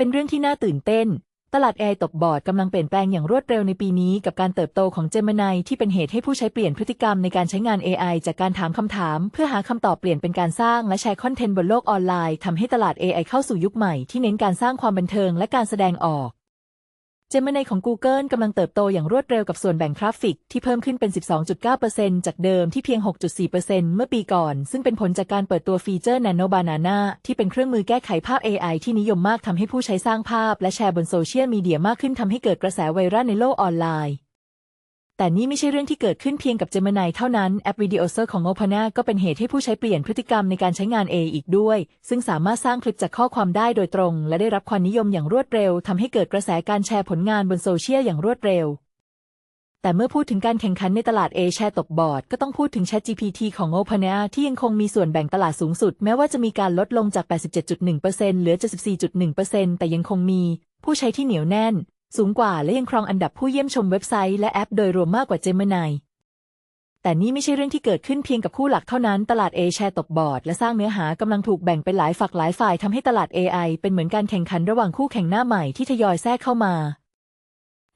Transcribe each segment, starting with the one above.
เป็นเรื่องที่น่าตื่นเต้น ตลาด AI ตบบอร์ดกำลังเปลี่ยนแปลงอย่างรวดเร็วในปีนี้ กับการเติบโตของ Gemini ที่เป็นเหตุให้ผู้ใช้เปลี่ยนพฤติกรรมในการใช้งาน AI จากการถามคำถาม เพื่อหาคำตอบเปลี่ยนเป็นการสร้างและแชร์คอนเทนต์บนโลกออนไลน์ทำให้ตลาด AI เข้าสู่ยุคใหม่ที่เน้นการสร้างความบันเทิงและการแสดงออก จมินาของ Google กำลังเติบโตอย่างรวดเร็วกับส่วนแบ่งทราฟฟิกที่เพิ่มขึ้นเป็น 12.9%จากเดิมที่เพียง 6.4%เมื่อปีก่อน ซึ่งเป็นผลจากการเปิดตัวฟีเจอร์ Nano Banana ที่เป็นเครื่องมือแก้ไขภาพ AI ที่นิยมมากทำให้ผู้ใช้สร้างภาพ และแชร์บนโซเชียลมีเดียมากขึ้นทำให้เกิดกระแสไวรัลในโลกออนไลน์ แต่นี่ไม่ใช่เรื่องที่เกิดขึ้นเพียงกับ Gemini เท่านั้นแอป Video s e r ของ Open a ก็เป็นเหตุให้ผู้ใช้เปลี่ยนพฤติกรรมในการใช้งาน A อีกด้วย ซึ่งสามารถสร้างคลิปจากข้อความได้โดยตรง และได้รับความนิยมอย่างรวดเร็วทำให้เกิดกระแสการแชร์ผลงานบนโซเชียลอย่างรวดเร็ว แต่เมื่อพูดถึงการแข่งขันในตลาด A แชร์ตบบอร์ดก็ต้องพูดถึง ChatGPT ของ Open a ที่ยังคงมีส่วนแบ่งตลาดสูงสุด แม้ว่าจะมีการลดลงจาก 87.1%เหลือ 74.1%แต่ยังคงมีผู้ใช้ที่เหนียวแน่น สูงกว่าและยังครองอันดับผู้เยี่ยมชมเว็บไซต์และแอปโดยรวมมากกว่า Gemini แต่นี่ไม่ใช่เรื่องที่เกิดขึ้นเพียงกับคู่หลักเท่านั้น ตลาด A แชร์ตบบอร์ดและสร้างเนื้อหากำลังถูกแบ่งเป็นหลายฝักหลายฝ่ายทำให้ตลาด AI เป็นเหมือนการแข่งขันระหว่างคู่แข่งหน้าใหม่ที่ทยอยแทรกเข้ามา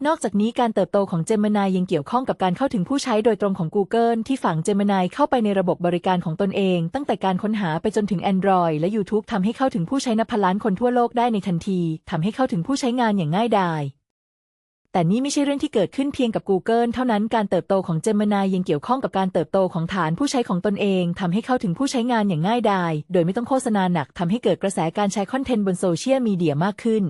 นอกจากนี้การเติบโตของ Gemini ยังเกี่ยวข้องกับการเข้าถึงผู้ใช้โดยตรงของ Google ที่ฝัง Gemini เข้าไปในระบบบริการของตนเอง ตั้งแต่การค้นหาไปจนถึง Android และ YouTube ทำให้เข้าถึงผู้ใช้นับพันล้านคนทั่วโลกได้ในทันทีทำให้เข้าถึงผู้ใช้งานอย่างง่ายดาย แต่นี่ไม่ใช่เรื่องที่เกิดขึ้นเพียงกับ Google เท่านั้นการเติบโตของ Gemini ยังเกี่ยวข้องกับการเติบโตของฐานผู้ใช้ของตนเองทำให้เข้าถึงผู้ใช้งานอย่างง่ายดาย โดยไม่ต้องโฆษณาหนักทำให้เกิดกระแสการแชร์คอนเทนต์บนโซเชียลมีเดียมากขึ้น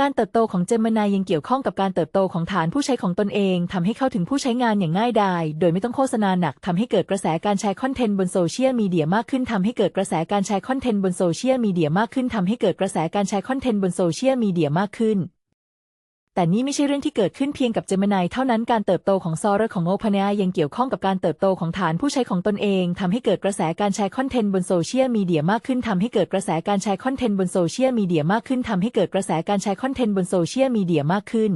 การเติบโตของ Gemini ยังเกี่ยวข้องกับการเติบโตของฐานผู้ใช้ของตนเองทำให้เข้าถึงผู้ใช้งานอย่างง่ายดาย โดยไม่ต้องโฆษณาหนักทำให้เกิดกระแสการแชร์คอนเทนต์บนโซเชียลมีเดียมากขึ้นทำให้เกิดกระแสการแชร์คอนเทนต์บนโซเชียลมีเดียมากขึ้นทำให้เกิดกระแสการแชร์คอนเทนต์บนโซเชียลมีเดียมากขึ้น แต่นี่ไม่ใช่เรื่องที่เกิดขึ้นเพียงกับ Gemini เท่านั้นการเติบโตของ Sora ของ OpenAI ยังเกี่ยวข้องกับการเติบโตของฐานผู้ใช้ของตนเองทำให้เกิดกระแสการแชร์คอนเทนต์บนโซเชียลมีเดียมากขึ้นทำให้เกิดกระแสการแชร์คอนเทนต์บนโซเชียลมีเดียมากขึ้นทำให้เกิดกระแสการแชร์คอนเทนต์บนโซเชียลมีเดียมากขึ้น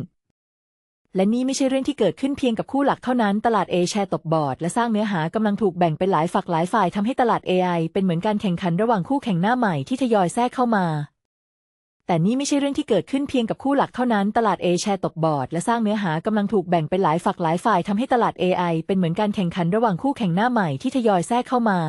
และนี่ไม่ใช่เรื่องที่เกิดขึ้นเพียงกับคู่หลักเท่านั้น ตลาด A แชร์ตบบอร์ดและสร้างเนื้อหากำลังถูกแบ่งเป็นหลายฝักหลายฝ่ายทำให้ตลาด AI เป็นเหมือนการแข่งขันระหว่างคู่แข่งหน้าใหม่ที่ทยอยแทรกเข้ามา แต่นี่ไม่ใช่เรื่องที่เกิดขึ้นเพียงกับคู่หลักเท่านั้น ตลาด A แชร์ตบบอร์ดและสร้างเนื้อหากำลังถูกแบ่งเป็นหลายฝักหลายฝ่ายทำให้ตลาด AI เป็นเหมือนการแข่งขันระหว่างคู่แข่งหน้าใหม่ที่ทยอยแทรกเข้ามา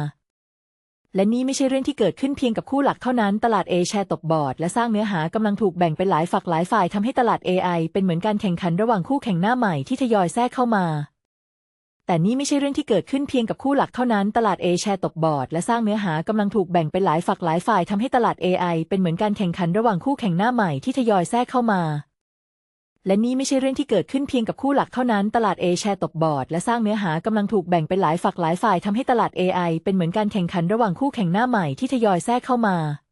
และนี่ไม่ใช่เรื่องที่เกิดขึ้นเพียงกับคู่หลักเท่านั้น ตลาด A แชร์ตบบอร์ดและสร้างเนื้อหากำลังถูกแบ่งเป็นหลายฝักหลายฝ่ายทำให้ตลาด AI เป็นเหมือนการแข่งขันระหว่างคู่แข่งหน้าใหม่ที่ทยอยแทรกเข้ามา แต่นี่ไม่ใช่เรื่องที่เกิดขึ้นเพียงกับคู่หลักเท่านั้น ตลาด A แชร์ตบบอร์ดและสร้างเนื้อหากำลังถูกแบ่งเป็นหลายฝักหลายฝ่ายทำให้ตลาด AI เป็นเหมือนการแข่งขันระหว่างคู่แข่งหน้าใหม่ที่ทยอยแทรกเข้ามา และนี่ไม่ใช่เรื่องที่เกิดขึ้นเพียงกับคู่หลักเท่านั้น ตลาด A แชร์ตบบอร์ดและสร้างเนื้อหากำลังถูกแบ่งเป็นหลายฝักหลายฝ่ายทำให้ตลาด AI เป็นเหมือนการแข่งขันระหว่างคู่แข่งหน้าใหม่ที่ทยอยแทรกเข้ามา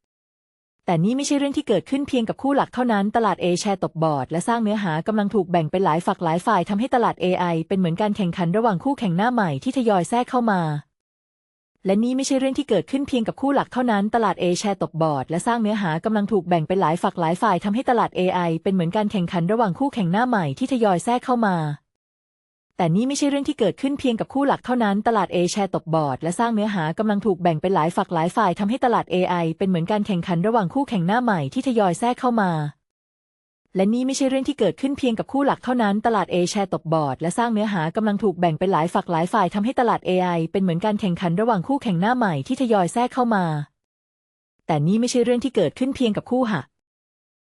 แต่นี่ไม่ใช่เรื่องที่เกิดขึ้นเพียงกับคู่หลักเท่านั้น ตลาด A แชร์ตบบอร์ดและสร้างเนื้อหากำลังถูกแบ่งเป็นหลายฝักหลายฝ่ายทำให้ตลาด AI เป็นเหมือนการแข่งขันระหว่างคู่แข่งหน้าใหม่ที่ทยอยแทรกเข้ามา และนี่ไม่ใช่เรื่องที่เกิดขึ้นเพียงกับคู่หลักเท่านั้น ตลาด A แชร์ตบบอร์ดและสร้างเนื้อหากำลังถูกแบ่งเป็นหลายฝักหลายฝ่ายทำให้ตลาด AI เป็นเหมือนการแข่งขันระหว่างคู่แข่งหน้าใหม่ที่ทยอยแทรกเข้ามา แต่นี่ไม่ใช่เรื่องที่เกิดขึ้นเพียงกับคู่หลักเท่านั้น ตลาด A แชร์ตบบอร์ดและสร้างเนื้อหากำลังถูกแบ่งเป็นหลายฝักหลายฝ่ายทำให้ตลาด AI เป็นเหมือนการแข่งขันระหว่างคู่แข่งหน้าใหม่ที่ทยอยแทรกเข้ามา และนี่ไม่ใช่เรื่องที่เกิดขึ้นเพียงกับคู่หลักเท่านั้น ตลาด A แชร์ตบบอร์ดและสร้างเนื้อหากำลังถูกแบ่งเป็นหลายฝักหลายฝ่ายทำให้ตลาด AI เป็นเหมือนการแข่งขันระหว่างคู่แข่งหน้าใหม่ที่ทยอยแทรกเข้ามา แต่นี่ไม่ใช่เรื่องที่เกิดขึ้นเพียงกับคู่หะ